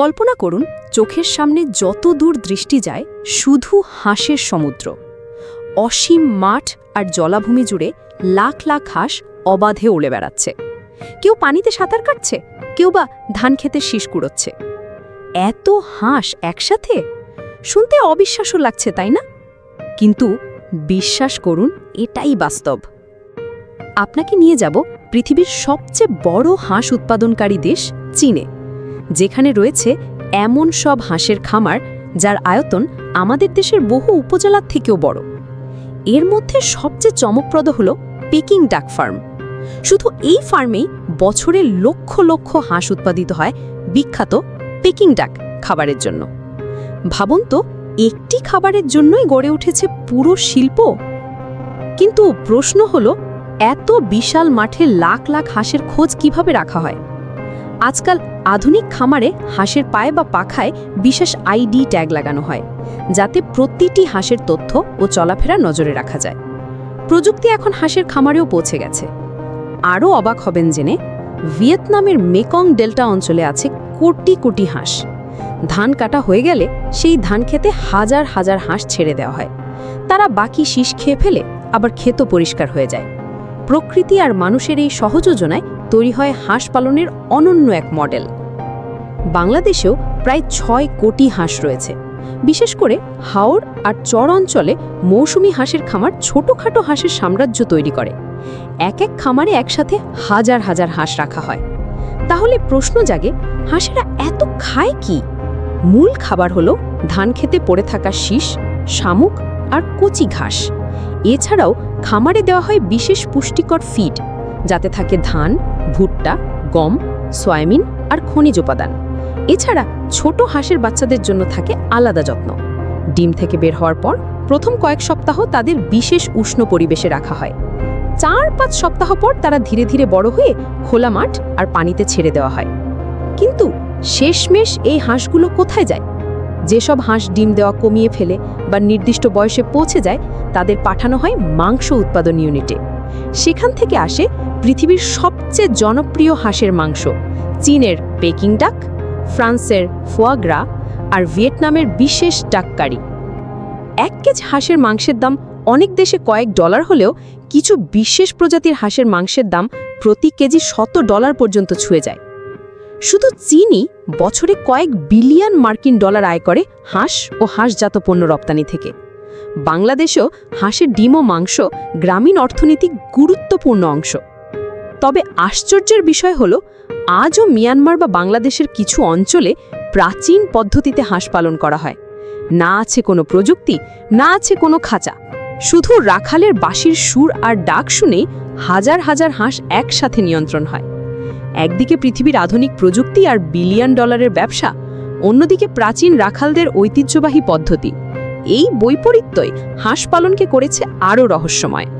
কল্পনা করুন, চোখের সামনে যত দূর দৃষ্টি যায়, শুধু হাঁসের সমুদ্র। অসীম মাঠ আর জলাভূমি জুড়ে লাখ লাখ হাঁস অবাধে উড়ে বেড়াচ্ছে। কেউ পানিতে সাঁতার কাটছে, কেউ বা ধান খেতে শীষ কুড়োচ্ছে। এত হাঁস একসাথে? শুনতে অবিশ্বাসও লাগছে, তাই না? কিন্তু বিশ্বাস করুন, এটাই বাস্তব। আপনাকে নিয়ে যাব পৃথিবীর সবচেয়ে বড় হাঁস উৎপাদনকারী দেশ চীনে। যেখানে রয়েছে এমন সব হাঁসের খামার যার আয়তন আমাদের দেশের বহু উপজেলার থেকেও বড়। এর মধ্যে সবচেয়ে চমকপ্রদ হল পেকিং ডাক ফার্ম। শুধু এই ফার্মেই বছরে লক্ষ লক্ষ হাঁস উৎপাদিত হয় বিখ্যাত পেকিং ডাক খাবারের জন্য। ভাবুন তো, একটি খাবারের জন্যই গড়ে উঠেছে পুরো শিল্প? কিন্তু প্রশ্ন হলো, এত বিশাল মাঠে লাখ লাখ হাঁসের খোঁজ কীভাবে রাখা হয়? আজকাল আধুনিক খামারে হাঁসের পায়ে বা পাখায় বিশেষ আইডি ট্যাগ লাগানো হয়, যাতে প্রতিটি হাঁসের তথ্য ও চলাফেরা নজরে রাখা যায়। প্রযুক্তি এখন হাঁসের খামারেও পৌঁছে গেছে। আরও অবাক হবেন জেনে, ভিয়েতনামের মেকং ডেল্টা অঞ্চলে আছে কোটি কোটি হাঁস। ধান কাটা হয়ে গেলে সেই ধান খেতে হাজার হাজার হাঁস ছেড়ে দেওয়া হয়। তারা বাকি শীষ খেয়ে ফেলে আবার ক্ষেত পরিষ্কার হয়ে যায়। প্রকৃতি আর মানুষের এই সহযোজনায় তৈরি হয় হাঁস পালনের অনন্য এক মডেল। বাংলাদেশেও প্রায় ছয় কোটি হাঁস রয়েছে। বিশেষ করে হাওড় আর চর অঞ্চলে মৌসুমি হাঁসের খামার ছোটোখাটো হাঁসের সাম্রাজ্য তৈরি করে। এক এক খামারে একসাথে হাজার হাজার হাঁস রাখা হয়। তাহলে প্রশ্ন জাগে, হাঁসেরা এত খায় কি? মূল খাবার হলো ধান খেতে পড়ে থাকা শীষ, শামুক আর কচি ঘাস। এছাড়াও খামারে দেওয়া হয় বিশেষ পুষ্টিকর ফিড, যাতে থাকে ধান ভুট্টা, গম, সয়াবিন আর খনিজ উপাদান। এছাড়া ছোট হাঁসের বাচ্চাদের জন্য থাকে আলাদা যত্ন। ডিম থেকে বের হওয়ার পর প্রথম কয়েক সপ্তাহ তাদের বিশেষ উষ্ণ পরিবেশে রাখা হয়। চার পাঁচ সপ্তাহ পর তারা ধীরে ধীরে বড় হয়ে খোলা মাঠ আর পানিতে ছেড়ে দেওয়া হয়। কিন্তু শেষমেশ এই হাঁসগুলো কোথায় যায়? যেসব হাঁস ডিম দেওয়া কমিয়ে ফেলে বা নির্দিষ্ট বয়সে পৌঁছে যায়, তাদের পাঠানো হয় মাংস উৎপাদন ইউনিটে। সেখান থেকে আসে পৃথিবীর সবচেয়ে জনপ্রিয় হাঁসের মাংস, চীনের পেকিং ডাক, ফ্রান্সের ফোয়াগ্রা আর ভিয়েতনামের বিশেষ ডাককারি। এক কেজি হাঁসের মাংসের দাম অনেক দেশে কয়েক ডলার হলেও কিছু বিশেষ প্রজাতির হাঁসের মাংসের দাম প্রতি কেজি শত ডলার পর্যন্ত ছুঁয়ে যায়। শুধু চীনই বছরে কয়েক বিলিয়ন মার্কিন ডলার আয় করে হাঁস ও হাঁসজাত পণ্য রপ্তানি থেকে। বাংলাদেশেও হাঁসের ডিম ও মাংস গ্রামীণ অর্থনীতির গুরুত্বপূর্ণ অংশ। তবে আশ্চর্যের বিষয় হল, আজও মিয়ানমার বা বাংলাদেশের কিছু অঞ্চলে প্রাচীন পদ্ধতিতে হাঁস পালন করা হয়। না আছে কোনো প্রযুক্তি, না আছে কোনো খাঁচা। শুধু রাখালের বাঁশির সুর আর ডাক শুনেই হাজার হাজার হাঁস একসাথে নিয়ন্ত্রণ হয়। একদিকে পৃথিবীর আধুনিক প্রযুক্তি আর বিলিয়ন ডলারের ব্যবসা, অন্যদিকে প্রাচীন রাখালদের ঐতিহ্যবাহী পদ্ধতি। এই বৈপরীত্যই হাঁস পালনকে করেছে আরও রহস্যময়।